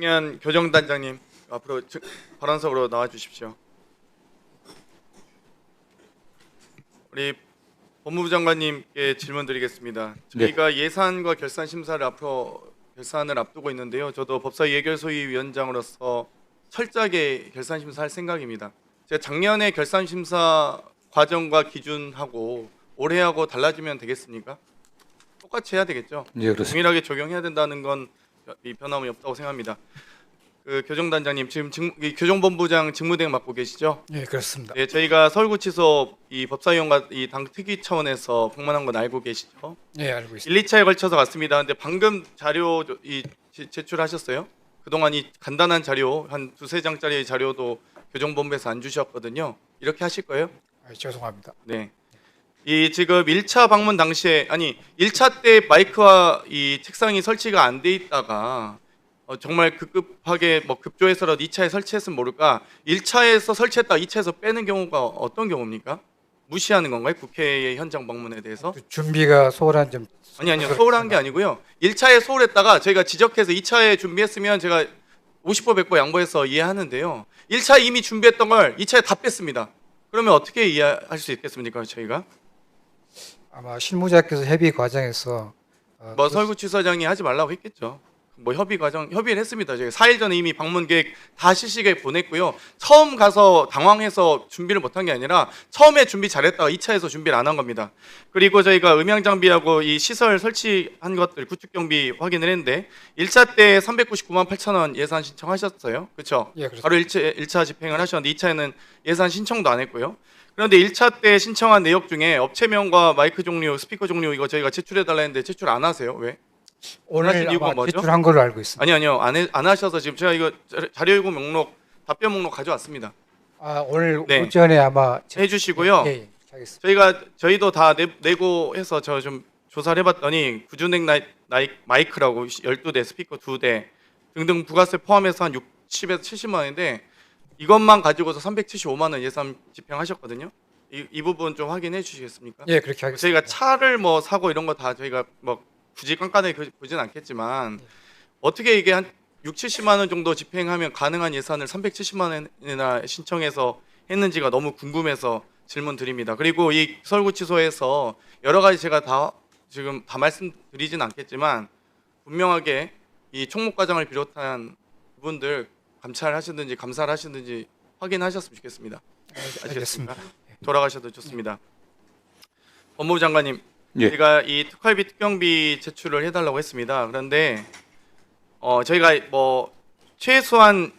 이동현 교정단장님 앞으로 측- 발언석으로 나와 주십시오. 우리 법무부 장관님께 질문 드리겠습니다. 저희가 예산과 결산 심사를 앞으로 결산을 앞두고 있는데요. 저도 법사위 예결소위 위원장으로서 철저하게 결산 심사할 생각입니다. 제가 작년에 결산 심사 과정과 기준하고 올해하고 달라지면 되겠습니까? 똑같이 해야 되겠죠. 예, 그렇습니다. 동일하게 적용해야 된다는 건 이 변함이 없다고 생각합니다. 그 교정단장님 지금 직, 이 교정본부장 직무대행 맡고 계시죠? 예, 그렇습니다. 네, 저희가 서울구치소 이 법사위원과 이 당 특위 차원에서 방문한 건 알고 계시죠? 예, 알고 있습니다. 1, 2차에 걸쳐서 갔습니다. 근데 방금 자료 저- 이 제- 제출하셨어요? 그동안 이 간단한 자료 한 두세 장짜리 자료도 교정본부에서 안 주셨거든요. 이렇게 하실 거예요? 아, 죄송합니다. 네. 이 지금 1차 방문 당시에 아니 1차 때 마이크와 이 책상이 설치가 안 돼 있다가 어, 정말 급급하게 뭐 급조해서라도 2차에 설치했으면 모를까 1차에서 설치했다 2차에서 빼는 경우가 어떤 경우입니까? 무시하는 건가요? 국회의 현장 방문에 대해서? 그 준비가 소홀한 점 아니 아니요 소홀한 게 아니고요 1차에 소홀했다가 저희가 지적해서 2차에 준비했으면 제가 50% 100% 양보해서 이해하는데요 1차 이미 준비했던 걸 2차에 다 뺐습니다 그러면 어떻게 이해할 수 있겠습니까 저희가? 아마 실무자께서 협의 과정에서 어, 뭐 그- 설구치사장이 하지 말라고 했겠죠. 뭐 협의 과정 협의를 했습니다. 저희가 4일 전에 이미 방문 계획 다 실시계 보냈고요. 처음 가서 당황해서 준비를 못한 게 아니라 처음에 준비 잘했다가 2차에서 준비를 안 한 겁니다. 그리고 저희가 음향 장비하고 이 시설 설치한 것들 구축 경비 확인을 했는데 1차 때 399만 8천 원 예산 신청하셨어요. 그렇죠? 예, 그렇습니다. 바로 1차, 1차 집행을 하셨는데 2차에는 예산 신청도 안 했고요. 그런데 1차 때 신청한 내역 중에 업체명과 마이크 종류, 스피커 종류 이거 저희가 제출해 달라 했는데 제출 안 하세요. 왜? 오늘 이유가 뭐죠? 제출한 걸로 알고 있습니다. 아니 아니요. 안, 해, 안 하셔서 지금 제가 이거 자- 자료 요구 목록 답변 목록 가져왔습니다. 아, 오늘 네. 오전에 아마 제- 해 주시고요. 예, 예. 저희가 저희도 다 내, 내고 해서 저 좀 조사를 해봤더니 구준액 나이, 나이 마이크라고 12대 스피커 2대 등등 부가세 포함해서 한 60에서 70만 원인데 이것만 가지고서 375만 원 예산 집행하셨거든요. 이, 이 부분 좀 확인해 주시겠습니까? 예, 그렇게 하겠습니다. 저희가 차를 뭐 사고 이런 거 다 저희가 뭐 굳이 깐깐하게 그- 보진 않겠지만 어떻게 이게 한 6, 70만 원 정도 집행하면 가능한 예산을 370만 원이나 신청해서 했는지가 너무 궁금해서 질문 드립니다. 그리고 이 서울구치소에서 여러 가지 제가 다 지금 다 말씀드리진 않겠지만 분명하게 이 총목 과장을 비롯한 부분들 감찰하시든지 감사를 하시든지 확인하셨으면 좋겠습니다. 알겠습니다. 돌아가셔도 좋습니다. 법무부 장관님, 예. 저희가 이 특활비 특경비 제출을 해달라고 했습니다. 그런데 어, 저희가 뭐 최소한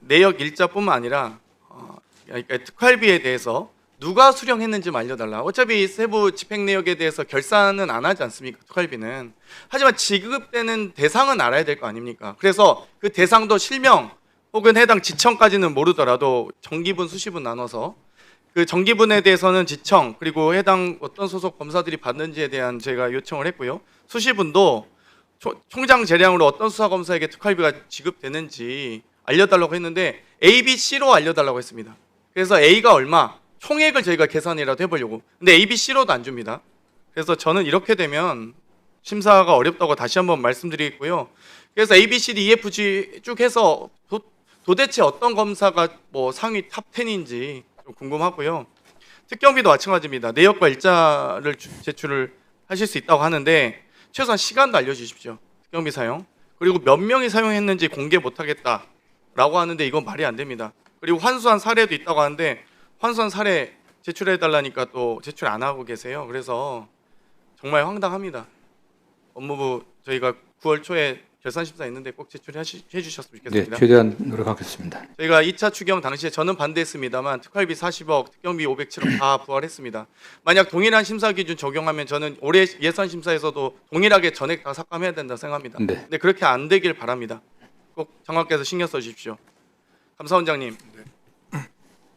내역 일자뿐만 아니라 어, 그러니까 특활비에 대해서 누가 수령했는지 알려달라. 어차피 세부 집행 내역에 대해서 결산은 안 하지 않습니까? 특활비는. 하지만 지급되는 대상은 알아야 될 거 아닙니까? 그래서 그 대상도 실명 혹은 해당 지청까지는 모르더라도 정기분 수시분 나눠서 그 정기분에 대해서는 지청 그리고 해당 어떤 소속 검사들이 받는지에 대한 제가 요청을 했고요. 수시분도 초- 총장 재량으로 어떤 수사 검사에게 특활비가 지급되는지 알려달라고 했는데 A, B, C로 알려달라고 했습니다. 그래서 A가 얼마, 총액을 저희가 계산이라도 해보려고. 근데 A, B, C로도 안 줍니다. 그래서 저는 이렇게 되면 심사가 어렵다고 다시 한번 말씀드리겠고요. 그래서 A, B, C, D, E, F, G 쭉 해서 도, 도대체 어떤 검사가 뭐 상위 탑 10인지 좀 궁금하고요. 특경비도 마찬가지입니다. 내역과 일자를 주- 제출을 하실 수 있다고 하는데 최소한 시간도 알려주십시오. 특경비 사용. 그리고 몇 명이 사용했는지 공개 못하겠다라고 하는데 이건 말이 안 됩니다. 그리고 환수한 사례도 있다고 하는데 환수한 사례 제출해 달라니까 또 제출 안 하고 계세요. 그래서 정말 황당합니다. 법무부 저희가 9월 초에 결산 심사 있는데 꼭 제출해 해주셨으면 네, 좋겠습니다. 최대한 노력하겠습니다. 저희가 2차 추경 당시에 저는 반대했습니다만 특활비 40억, 특경비 507억 다 부활했습니다. 만약 동일한 심사 기준 적용하면 저는 올해 예산 심사에서도 동일하게 전액 다 삭감해야 된다 생각합니다. 네. 근데 그렇게 안 되길 바랍니다. 꼭 장관께서 신경 써 주십시오. 감사원장님.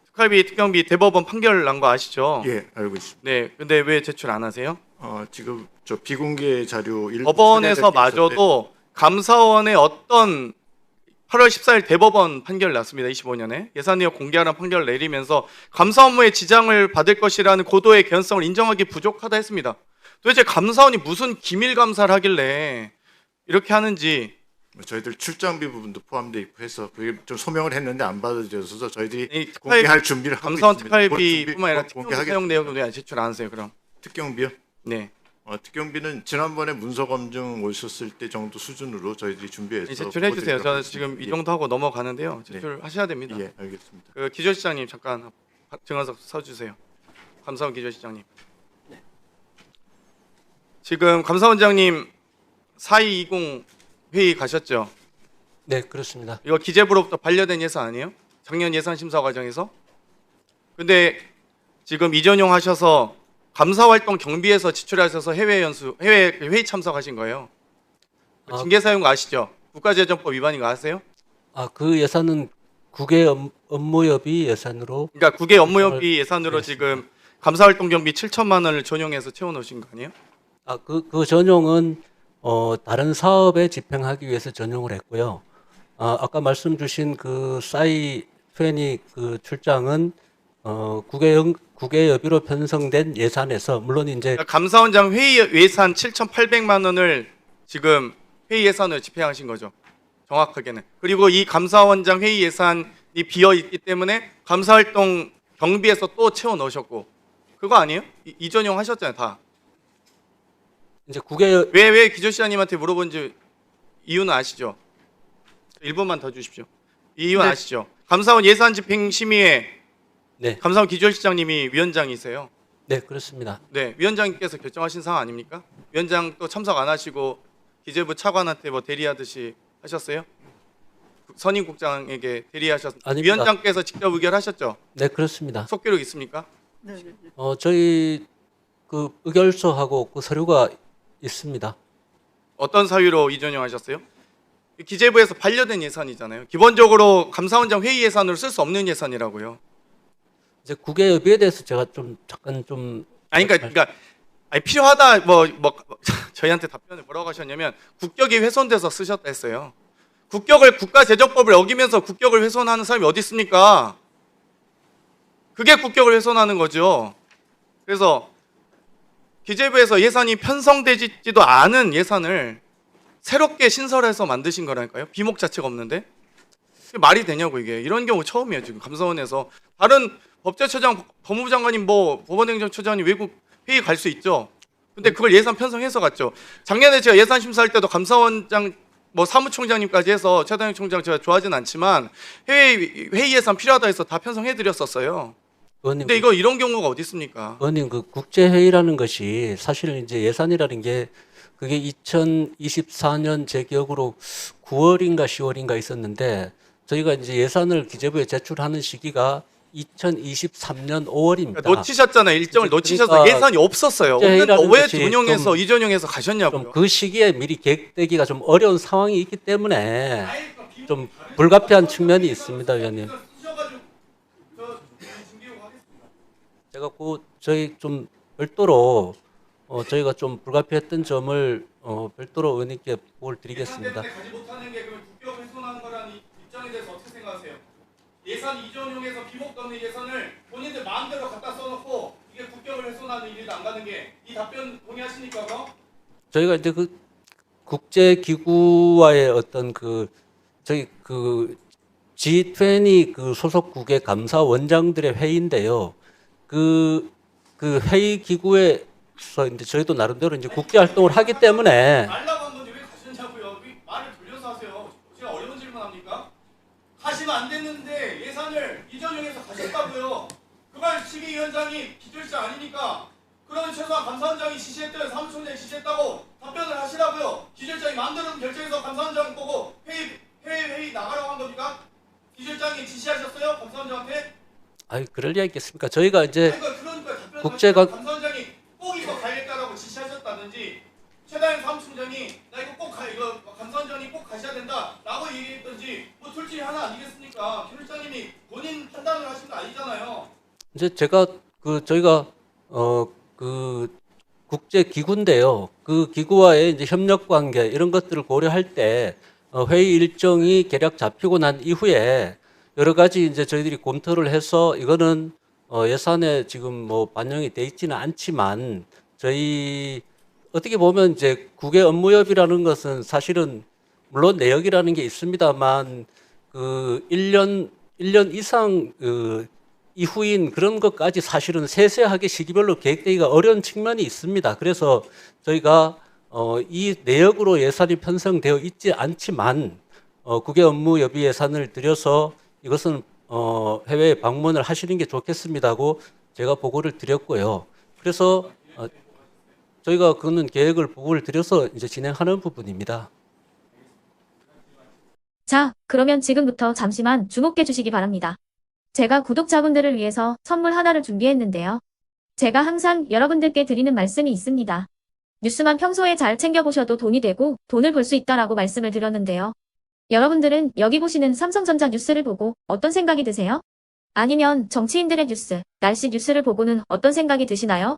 특활비, 특경비 대법원 판결 난 거 아시죠? 예, 알고 있습니다. 네. 근데 왜 제출 안 하세요? 어, 지금 저 비공개 자료 일부 법원에서 마저도 감사원의 어떤 8월 14일 대법원 판결 났습니다. 25년에 예산 내역 공개하라는 판결을 내리면서 감사 업무에 지장을 받을 것이라는 고도의 개연성을 인정하기 부족하다 했습니다. 도대체 감사원이 무슨 기밀 감사를 하길래 이렇게 하는지 저희들 출장비 부분도 포함되어 있고 해서 그게 좀 소명을 했는데 안 받아줘서 저희들이 이 특활비, 공개할 준비를 하고 감사원 있습니다. 특활비뿐만 아니라 곧 특경 공개하겠습니다. 사용 내역도 왜 제출 안 하세요? 그럼 특경비요? 네. 어, 특경비는 지난번에 문서 검증 오셨을 때 정도 수준으로 저희들이 준비해서 네, 제출해 주세요. 저 보여드리도록 지금 이. 정도 하고 넘어가는데요. 제출하셔야 됩니다. 예, 예, 알겠습니다. 그 기조시장님 잠깐 증언석 서주세요. 감사원 기조시장님. 지금 감사원장님 4220 회의 가셨죠? 네, 그렇습니다. 이거 기재부로부터 반려된 예산 아니에요? 작년 예산 심사 과정에서? 근데 지금 이전용 하셔서 감사 활동 경비에서 지출하셔서 해외 연수 해외 회의 참석하신 거예요. 그 아. 징계 사용 거 아시죠? 국가재정법 위반인 거 아세요? 아, 그 예산은 국외 업- 업무협의 예산으로 그러니까 국외 업무협의 예산으로 네. 지금 감사 활동 경비 7천만 원을 전용해서 채워 놓으신 거 아니에요? 아, 그, 그 전용은 어, 다른 사업에 집행하기 위해서 전용을 했고요. 아, 아까 말씀 주신 그 싸이 트웬이 그 출장은 어, 국외 국외협의로 편성된 예산에서 물론 이제 감사원장 회의 예산 7,800만 원을 지금 회의 예산으로 집행하신 거죠. 정확하게는. 그리고 이 감사원장 회의 예산이 비어 있기 때문에 감사 활동 경비에서 또 채워 넣으셨고 그거 아니에요? 이- 이전용 하셨잖아요, 다. 이제 국외 왜 왜 기조시장님한테 물어본지 이유는 아시죠? 1분만 더 주십시오. 이 이유 는 네. 아시죠? 감사원 예산 집행 심의회 네, 감사원 기조시장님이 위원장이세요. 네 그렇습니다. 네, 위원장님께서 결정하신 사항 아닙니까? 위원장 또 참석 안 하시고 기재부 차관한테 뭐 대리하듯이 하셨어요? 선임국장에게 대리하셨. 아닙니다. 위원장께서 직접 의결하셨죠? 네 그렇습니다. 속기록 있습니까? 어, 저희 그 의결서하고 그 서류가 있습니다. 어떤 사유로 이전용 하셨어요? 기재부에서 반려된 예산이잖아요. 기본적으로 감사원장 회의 예산으로 쓸 수 없는 예산이라고요. 이제 국외협의에 대해서 제가 좀 잠깐 좀 아니 그러니까, 그러니까 아니, 필요하다 뭐, 뭐 저희한테 답변을 뭐라고 하셨냐면 국격이 훼손돼서 쓰셨다 했어요. 국격을 국가 재정법을 어기면서 국격을 훼손하는 사람이 어디 있습니까? 그게 국격을 훼손하는 거죠. 그래서 기재부에서 예산이 편성되지도 않은 예산을 새롭게 신설해서 만드신 거라니까요. 비목 자체가 없는데 말이 되냐고 이게 이런 경우 처음이에요 지금 감사원에서 다른 법제처장, 법무부 장관님, 뭐 법원행정처장이 외국 회의 갈 수 있죠. 근데 그걸 예산 편성해서 갔죠. 작년에 제가 예산 심사할 때도 감사원장, 뭐 사무총장님까지 해서 최다영 총장 제가 좋아하진 않지만 해외 회의 예산 필요하다 해서 다 편성해 드렸었어요. 의원님 근데 이거 이런 경우가 어디 있습니까? 의원님 그 국제 회의라는 것이 사실은 이제 예산이라는 게 그게 2024년 제 기억으로 9월인가 10월인가 있었는데 저희가 이제 예산을 기재부에 제출하는 시기가 2023년 5월입니다. 그러니까 놓치셨잖아요. 일정을 그러니까 놓치셔서 예산이 없었어요. 없는데 왜 것이 전용해서 좀- 이전용해서 가셨냐고요. 좀그 시기에 미리 계획되기가 좀 어려운 상황이 있기 때문에 좀 불가피한 측면이 있습니다, 의원님. 제가 그 저희 좀 별도로 어, 저희가 좀 불가피했던 점을 어, 별도로 의원님께 보고를 드리겠습니다. 가지 못하는 게 그러면 국격 훼손한 거라는 이- 입장에 대해서 어떻게 생각하세요? 예산 이전용해서 비목도 없는 예산을 본인들 마음대로 갖다 써놓고 이게 국격을 훼손하는 일이 안 가는 게 이 답변 동의하십니까 그럼? 저희가 이제 그 국제 기구와의 어떤 그 저희 그 G20 그 소속국의 감사 원장들의 회의인데요. 그, 그 회의 기구에서 이제 저희도 나름대로 이제 국제 활동을 하기 때문에 말라고 한 건데 왜 가셨냐고요? 왜 말을 돌려서 하세요? 제가 어려운 질문 합니까? 가시면 안 됐는 이전용해서 가셨다고요. 그걸 시기위원장이 기조실장 아니니까 그러면 최소한 감사원장이 지시했던 사무총장이 지시했다고 답변을 하시라고요. 기조실장이 마음대로 결정해서 감사원장 보고 회의 회의 회의 나가라고 한 겁니까? 기조실장이 지시하셨어요? 감사원장한테? 아이 그럴 리가 있겠습니까? 저희가 이제 아니, 그러니까 그러니까 국제가- 감사원장이 꼭 이거 가야겠다라고 지시하셨다든지 최다현 사무총장이 나 이거 꼭 가, 이거 감사원장이 꼭 가셔야 된다 라고 얘기했든지 뭐 둘 중에 하나 아니겠습니까? 김 실장님이 본인 판단을 하신 거 아니잖아요. 이제 제가 그 저희가 어 그 국제 기구인데요. 그 기구와의 이제 협력 관계 이런 것들을 고려할 때 어, 회의 일정이 대략 잡히고 난 이후에 여러 가지 이제 저희들이 검토를 해서 이거는 어, 예산에 지금 뭐 반영이 돼 있지는 않지만 저희 어떻게 보면 이제 국외 업무협이라는 것은 사실은 물론 내역이라는 게 있습니다만 그 1년 1년 이상 그 이후인 그런 것까지 사실은 세세하게 시기별로 계획되기가 어려운 측면이 있습니다. 그래서 저희가 어, 이 내역으로 예산이 편성되어 있지 않지만 어, 국외 업무 여비 예산을 들여서 이것은 어, 해외 방문을 하시는 게 좋겠습니다고 제가 보고를 드렸고요. 그래서 어, 저희가 그거는 계획을 보고를 드려서 이제 진행하는 부분입니다. 자, 그러면 지금부터 잠시만 주목해 주시기 바랍니다. 제가 구독자분들을 위해서 선물 하나를 준비했는데요. 제가 항상 여러분들께 드리는 말씀이 있습니다. 뉴스만 평소에 잘 챙겨보셔도 돈이 되고 돈을 벌 수 있다라고 말씀을 드렸는데요. 여러분들은 여기 보시는 삼성전자 뉴스를 보고 어떤 생각이 드세요? 아니면 정치인들의 뉴스, 날씨 뉴스를 보고는 어떤 생각이 드시나요?